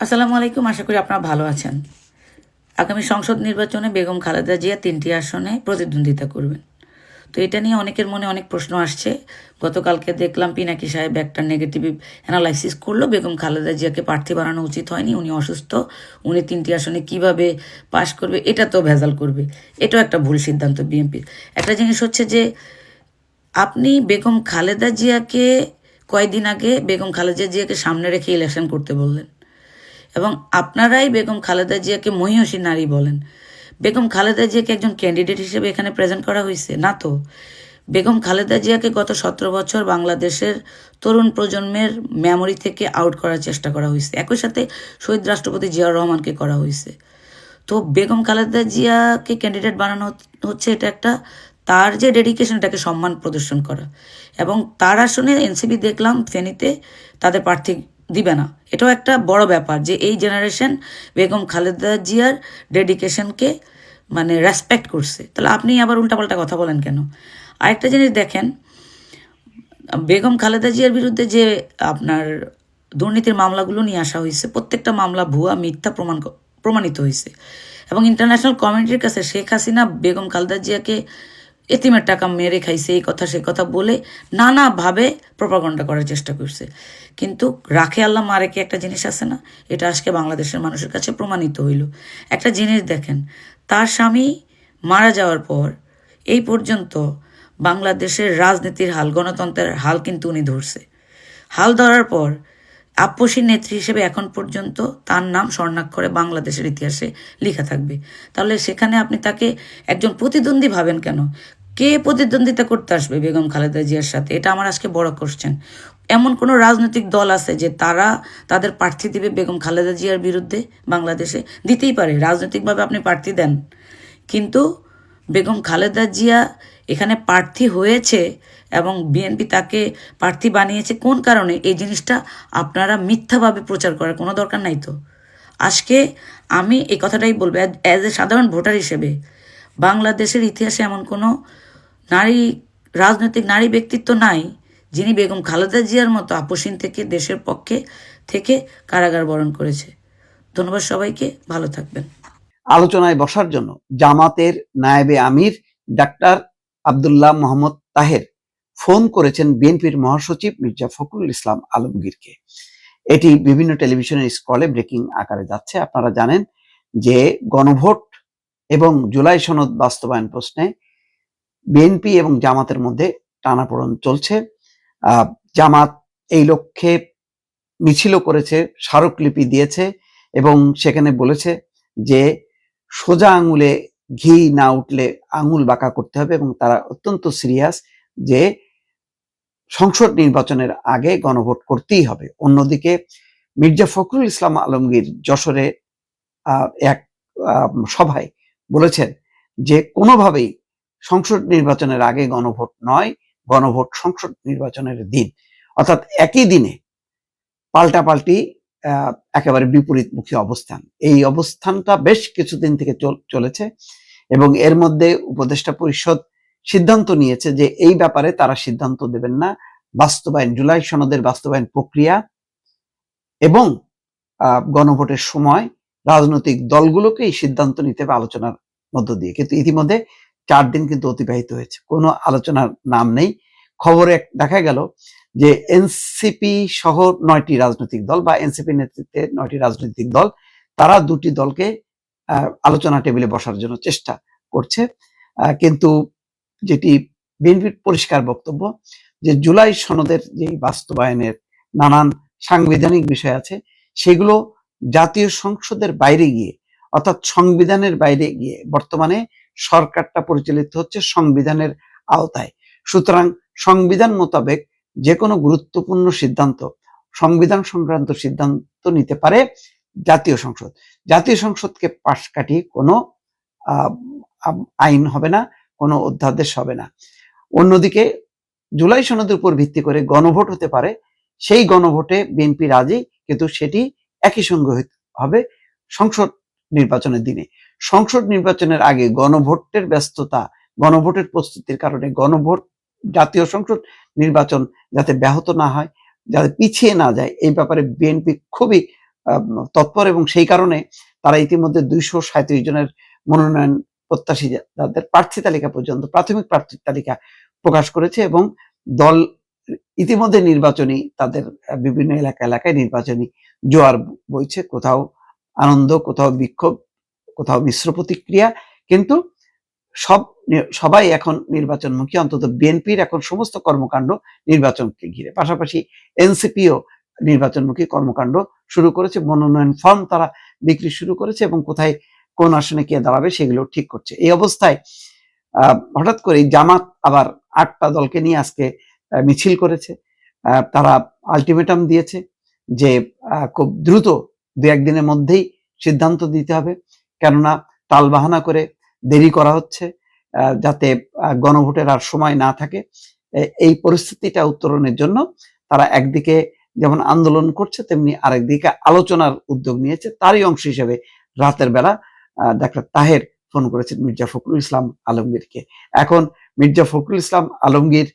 আসসালামু আলাইকুম, আশা করি আপনারা ভালো আছেন। আগামী সংসদ নির্বাচনে বেগম খালেদা জিয়া তিনটি আসনে প্রতিদ্বন্দ্বিতা করবেন। তো এটা নিয়ে অনেকের মনে অনেক প্রশ্ন আসছে। গতকালকে দেখলাম পিনাকি সাহেব একটা নেগেটিভ অ্যানালাইসিস করল। বেগম খালেদা জিয়াকে প্রার্থী বানানো উচিত হয়নি, উনি অসুস্থ। উনি তিনটি আসনে কীভাবে পাশ করবে, এটা তো ভেজাল করবে। এটাও একটা ভুল সিদ্ধান্ত বিএনপির। একটা জিনিস হচ্ছে যে, আপনি বেগম খালেদা জিয়াকে কয়েকদিন আগে, বেগম খালেদা জিয়াকে সামনে রেখে ইলেকশন করতে বললেন। এবং আপনারাই বেগম খালেদা জিয়াকে মহিষী নারী বলেন। বেগম খালেদা জিয়াকে একজন ক্যান্ডিডেট হিসেবে এখানে প্রেজেন্ট করা হয়েছে, না তো? বেগম খালেদা জিয়াকে গত সতেরো বছর বাংলাদেশের তরুণ প্রজন্মের মেমোরি থেকে আউট করার চেষ্টা করা হয়েছে। একই সাথে শহীদ রাষ্ট্রপতি জিয়াউর রহমানকে করা হয়েছে। তো বেগম খালেদা জিয়াকে ক্যান্ডিডেট বানানো হচ্ছে এটা একটা তার যে ডেডিকেশন এটাকে সম্মান প্রদর্শন করা। এবং তার আসনে এনসিপি দেখলাম ফেনীতে তাদের প্রার্থী দিবে না। এটাও একটা বড় ব্যাপার যে এই জেনারেশন বেগম খালেদা জিয়ার ডেডিকেশনকে মানে রেসপেক্ট করছে। তাহলে আপনি আবার উল্টাপাল্টা কথা বলেন কেন? আরেকটা জিনিস দেখেন, বেগম খালেদা জিয়ার বিরুদ্ধে যে আপনার দুর্নীতির মামলাগুলো নিয়ে আসা হয়েছে, প্রত্যেকটা মামলা ভুয়া, মিথ্যা প্রমাণ প্রমাণিত হয়েছে। এবং ইন্টারন্যাশনাল কমিউনিটির কাছে শেখ হাসিনা বেগম খালেদা জিয়াকে এতিমের টাকা মেরে খাইছে, এই কথা, সে কথা বলে নানাভাবে প্রপাগণ্ডা করার চেষ্টা করছে। কিন্তু রাখে আল্লাহ মারেকে একটা জিনিস আছে না? এটা আজকে বাংলাদেশের মানুষের কাছে প্রমাণিত হইল। একটা জিনিস দেখেন, তার স্বামী মারা যাওয়ার পর এই পর্যন্ত বাংলাদেশের রাজনীতির হাল, গণতন্ত্রের হাল কিন্তু উনি ধরছে। হাল ধরার পর আপসী নেত্রী হিসেবে এখন পর্যন্ত তার নাম স্বর্ণাক্ষরে বাংলাদেশের ইতিহাসে লেখা থাকবে। তাহলে সেখানে আপনি তাকে একজন প্রতিদ্বন্দ্বী ভাবেন কেন? কে প্রতিদ্বন্দ্বিতা করতে আসবে বেগম খালেদা জিয়ার সাথে? এটা আমার আজকে বড় কোশ্চেন এমন কোনো রাজনৈতিক দল আছে যে তারা তাদের প্রার্থী দিবে বেগম খালেদা জিয়ার বিরুদ্ধে বাংলাদেশে? দিতেই পারে, রাজনৈতিকভাবে আপনি প্রার্থী দেন। কিন্তু বেগম খালেদা জিয়া এখানে প্রার্থী হয়েছে এবং বিএনপি তাকে প্রার্থী বানিয়েছে কোন কারণে? এই জিনিসটা আপনারা মিথ্যাভাবে প্রচার করার কোনো দরকার নাই তো। আজকে আমি এই কথাটাই বলব, অ্যাজ এ সাধারণ ভোটার হিসেবে, বাংলাদেশের ইতিহাসে এমন কোনো নারী, রাজনৈতিক নারী ব্যক্তিত্ব নাই, যিনি বেগম খালেদা জিয়ার মতো আপসীন থেকে দেশের পক্ষে থেকে কারাগার বরণ করেছে। ধন্যবাদ সবাইকে, ভালো থাকবেন। আলোচনায় বসার জন্য জামাতের নায়েবে আমির ডাক্তার আব্দুল্লাহ মোহাম্মদ তাহের ফোন করেছেন বিএনপির মহাসচিব মির্জা ফখরুল ইসলাম আলমগীরকে। এটি বিভিন্ন টেলিভিশনের স্কলে ব্রেকিং আকারে যাচ্ছে। আপনারা জানেন যে গণভোট এবং জুলাই সনদ বাস্তবায়ন প্রশ্নে বিএনপি এবং জামাতের মধ্যে টানাপোড়েন চলছে। জামাত এই লক্ষ্যে মিছিলও করেছে, স্মারকলিপি দিয়েছে এবং সেখানে বলেছে যে সোজা আঙুলে ঘি না উঠলে আঙুল বাঁকা করতে হবে এবং তারা অত্যন্ত সিরিয়াস যে সংসদ নির্বাচনের আগে গণভোট করতেই হবে। অন্যদিকে মির্জা ফখরুল ইসলাম আলমগীর যশোরে এক সভায় বলেছেন যে কোনোভাবেই সংসদ নির্বাচনের আগে গণভোট নয়, গণভোট সংসদ নির্বাচনের দিন। অর্থাৎ একই দিনে পাল্টাপাল্টি একেবারে বিপরীতমুখী অবস্থান। এই অবস্থানটা বেশ কিছুদিন থেকে চলেছে এবং এর মধ্যে উপদেষ্টা পরিষদ সিদ্ধান্ত নিয়েছে যে এই ব্যাপারে তারা সিদ্ধান্ত দেবেন না। বাস্তবায়ন, জুলাই সনদের বাস্তবায়ন প্রক্রিয়া এবং গণভোটের সময় রাজনৈতিক দলগুলোকে এই সিদ্ধান্ত নিতে হবে আলোচনার মধ্য দিয়ে। কিন্তু ইতিমধ্যে চার দিন কিন্তু অতিবাহিত হয়েছে। কোনো আলোচনার নাম নেই। খবরে দেখা গেল যে এনসিপি সহ নয়টি রাজনৈতিক দল বা এনসিপি নেতৃত্বে নয়টি রাজনৈতিক দল, তারা দুটি দলকে আলোচনা টেবিলে বসার জন্য চেষ্টা করছে। কিন্তু যেটি বিএনপির পরিষ্কার বক্তব্য যে জুলাই সনদের যে বাস্তবায়নের নানান সাংবিধানিক বিষয় আছে, সেগুলো জাতীয় সংসদের বাইরে গিয়ে, অর্থাৎ সংবিধানের বাইরে গিয়ে বর্তমানে সরকারটা পরিচালিত হচ্ছে সংবিধানের আওতায়। সুতরাং সংবিধান মোতাবেক যে কোনো গুরুত্বপূর্ণ সিদ্ধান্ত, সংবিধান সংক্রান্ত সিদ্ধান্ত নিতে পারে জাতীয় সংসদ। জাতীয় সংসদকে পাশ কাটিয়ে কোনো আইন হবে না, কোনো অধ্যাদেশ হবে না। অন্যদিকে জুলাই সনদের উপর ভিত্তি করে গণভোট হতে পারে, সেই গণভোটে বিএনপি রাজি, কিন্তু সেটি একই সঙ্গে হবে সংসদ নির্বাচনের দিনে। সংসদ নির্বাচনের আগে গণভোটের ব্যস্ততা, গণভোটের প্রস্তুতির কারণে গণভোট, জাতীয় সংসদ নির্বাচন যাতে ব্যাহত না হয়, যাতে পিছিয়ে না যায়, এই ব্যাপারে বিএনপি খুবই তৎপর এবং সেই কারণে তারা ইতিমধ্যে দুইশো সাঁত্রিশ জনের মনোনয়ন প্রত্যাশী যাদের প্রার্থী তালিকা পর্যন্ত, প্রাথমিক প্রার্থী তালিকা প্রকাশ করেছে এবং দল ইতিমধ্যে নির্বাচনী তাদের, বিভিন্ন এলাকা এলাকায় নির্বাচনী জোয়ার বইছে, কোথাও আনন্দ, কোথাও বিক্ষোভ কোথাও মিশ্র প্রতিক্রিয়া, কিন্তু সব সবাই এখন নির্বাচনমুখী, অন্তত বিএনপির এখন সমস্ত কর্মকাণ্ড নির্বাচনকে ঘিরে। পাশাপাশি এনসিপিও নির্বাচনমুখী কর্মকাণ্ড শুরু করেছে, মনোনয়ন ফর্ম তারা বিক্রি শুরু করেছে এবং কোথায় কোন আসনে কে দাঁড়াবে সেগুলো ঠিক করছে। এই অবস্থায় হঠাৎ করে জামাত আবার আটটা দলকে নিয়ে আজকে মিছিল করেছে। তারা আলটিমেটাম দিয়েছে যে খুব দ্রুত দু একদিনের মধ্যেই সিদ্ধান্ত দিতে হবে। কেননা টালবাহানা করে দেরি করা হচ্ছে যাতে গণভোটের আর সময় না থাকে। এই পরিস্থিতিটা উত্তরণের জন্য তারা একদিকে যেমন আন্দোলন করছে, তেমনি আরেকদিকে আলোচনার উদ্যোগ নিয়েছে। তারই অংশ হিসেবে রাতের বেলা ডাক্তার তাহের ফোন করেছেন মির্জা ফখরুল ইসলাম আলমগীরকে। এখন মির্জা ফখরুল ইসলাম আলমগীর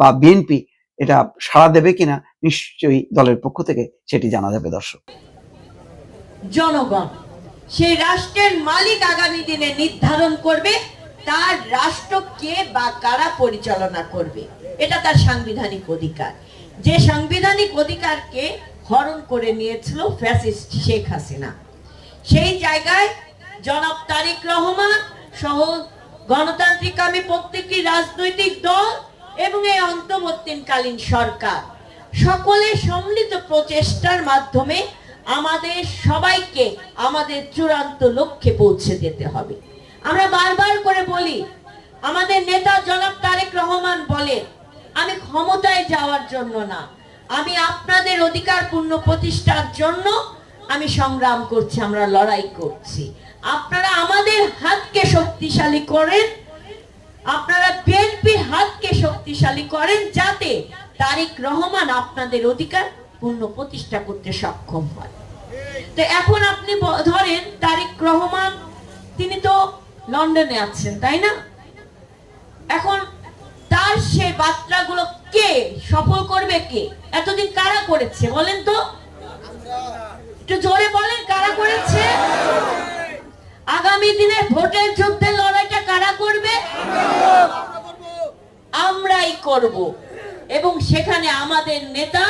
বা বিএনপি এটা সাড়া দেবে কিনা নিশ্চয়ই দলের পক্ষ থেকে সেটি জানা যাবে দর্শক। জনগণ সেই রাষ্ট্রের মালিক আগামী দিনে নির্ধারণ করবে, তার রাষ্ট্র কে বা কারা পরিচালনা করবে। এটা তার সাংবিধানিক অধিকার। যে সাংবিধানিক অধিকারকে হরণ করে নিয়েছিল ফ্যাসিস্ট শেখ হাসিনা। সেই জায়গায় জনাব তারিক রহমান সহ গণতান্ত্রিক আমি প্রত্যেকটি রাজনৈতিক দল এবং এই অন্তর্বর্তীকালীন সরকার, সকলে সম্মিলিত প্রচেষ্টার মাধ্যমে আমাদের সবাইকে আমাদের চূড়ান্ত লক্ষ্যে পৌঁছে যেতে হবে। আমরা বারবার করে বলি, আমাদের নেতা জনাব তারেক রহমান বলে আমি ক্ষমতায় যাওয়ার জন্য না, আমি আপনাদের অধিকার পূর্ণ প্রতিষ্ঠার জন্য আমি সংগ্রাম করছি, আমরা লড়াই করছি। আপনারা আমাদের হাতকে শক্তিশালী করেন, আপনারা বিএনপির হাতকে শক্তিশালী করেন যাতে তারেক রহমান আপনাদের অধিকার পূর্ণ প্রতিষ্ঠা করতে সক্ষম হয়। তো এখন আপনি ধরেন তারিক রহমান, তিনি তো লন্ডনে আছেন, তাই না? এখন তার সে বার্তাগুলো কে? সফল করবে কে? এতদিন কারা করেছে, বলেন তো? একটু জোরে বলেন, কারা করেছে? আগামী দিনে ভোটের যুদ্ধের লড়াইটা কারা করবে? আমরাই করব। এবং সেখানে আমাদের নেতা,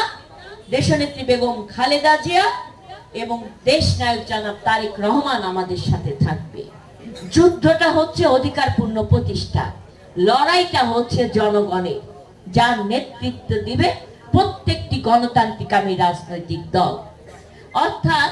দেশনেত্রী বেগম খালেদা জিয়া এবং দেশ নায়ক জানাব তারিক রহমান আমাদের সাথে থাকবে। যুদ্ধটা হচ্ছে অধিকারপূর্ণ প্রতিষ্ঠা। লড়াইটা হচ্ছে জনগণের, যার নেতৃত্ব দিবে প্রত্যেকটি গণতান্ত্রিক আমি রাজনৈতিক দল। অর্থাৎ